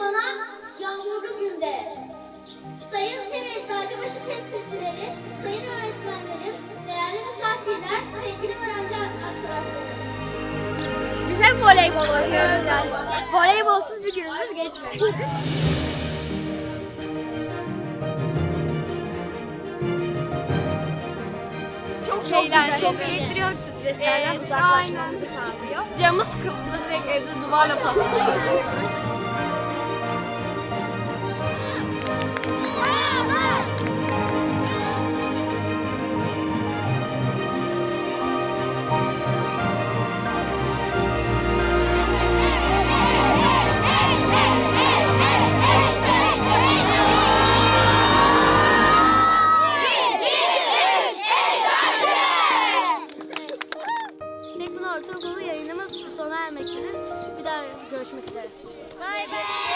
bana yağmurlu günde. Sayın TV Sağcıbaşı temsilcileri, sayın öğretmenlerim, değerli misafirler, sevgili öğrenci arkadaşlarım. Biz hep voleybol oynuyoruz yani. Voleybolsuz bir günümüz geçmiyor. Çok, Çok eğlenceli. güzel, çok eğlendiriyor streslerden Ee, uzaklaşmamızı sağlıyor. Camı sıkıldığında direkt evde duvarla paslaşıyorduk. Ortaokulu yayınımız sona ermektedir. Bir daha görüşmek üzere. Bay bay.